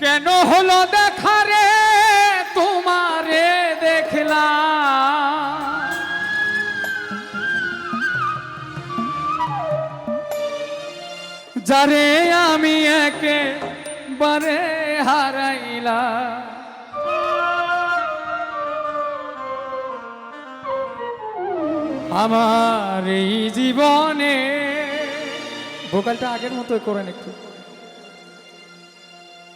কেন হলো দেখা রে? তোমারে দেখলাম। যারে আমি একেবারে হারাইলা আমার এই জীবনে ভোকালটা আগের মতো করেন একটু।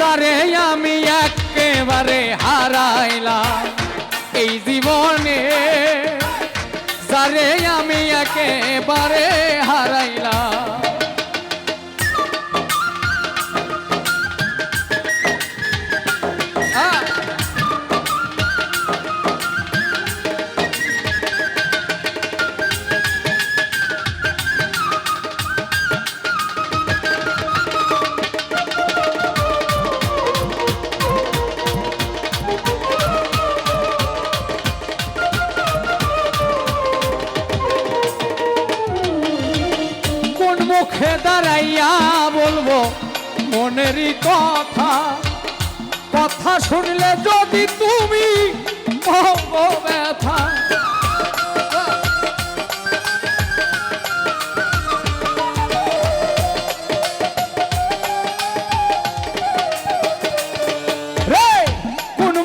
যারে আমি একেবারে হারাইলাম। এই জীবনে যারে আমি একেবারে হারাইলাম। মনেরই কথা কথা শুনলে যদি তুমি ব্যথা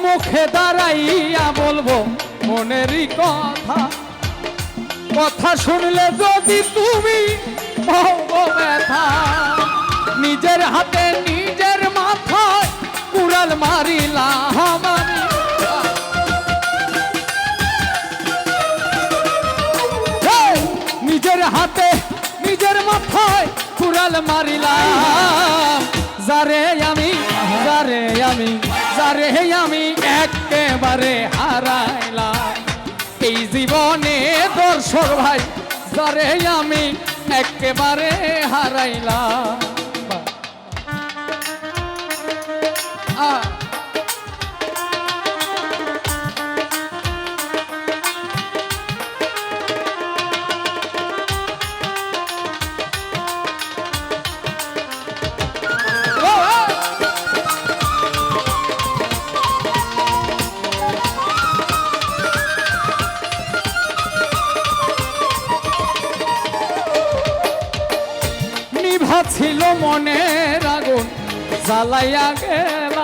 মুখে দাঁড়াইয়া বলব মনেরই কথা? কথা শুনলে যদি তুমি ব্যথা নিজের হাতে, নিজের মাথায় কুড়াল মারিলাম নিজের হাতে, নিজের মাথায় কুড়াল মারিলাম যারে আমি যারে আমি যারে আমি একেবারে হারাইলাম। এই জীবনে দর্শক ভাই, যারে আমি একেবারে হারাইলাম। ছিল মনের আগুন জ্বালাইয়া গেলা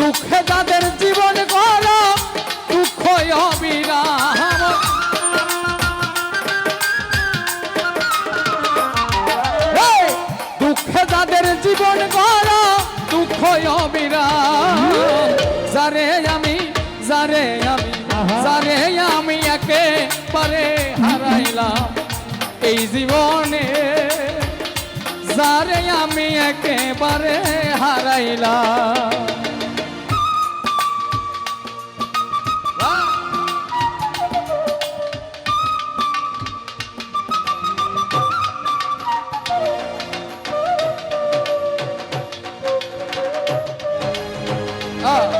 দুঃখে যাদের জীবন গল দুঃখ অবিরাম দুঃখে যাদের জীবন গল দুঃখ অবিরাম যারে আমি যারে আমি যারে আমি একেবারে হারাইলাম এই জীবনে। যারে আমি একেবারে হারাইলাম 啊。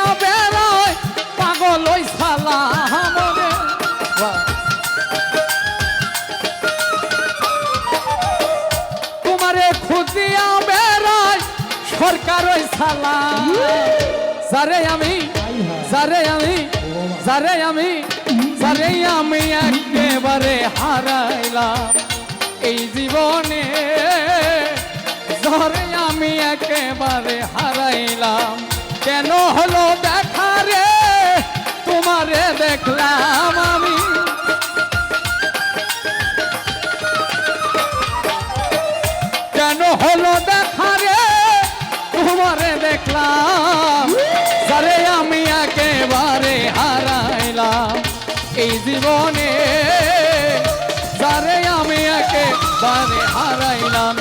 পাগল ওই সালা মনে বাহ। তোমারে খুঁজিয়া বেড়ায় সরকার ওই সালা সারে আমি সারে আমি সারে আমি সারে আমি একেবারে হারাইলাম। এই জীবনে ধরে আমি একেবারে হারাইলাম। কেন হলো হারাইলাম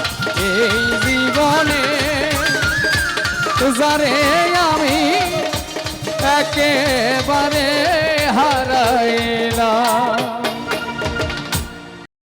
এই জীবনে যারে আমি একেবারে হারাইলাম।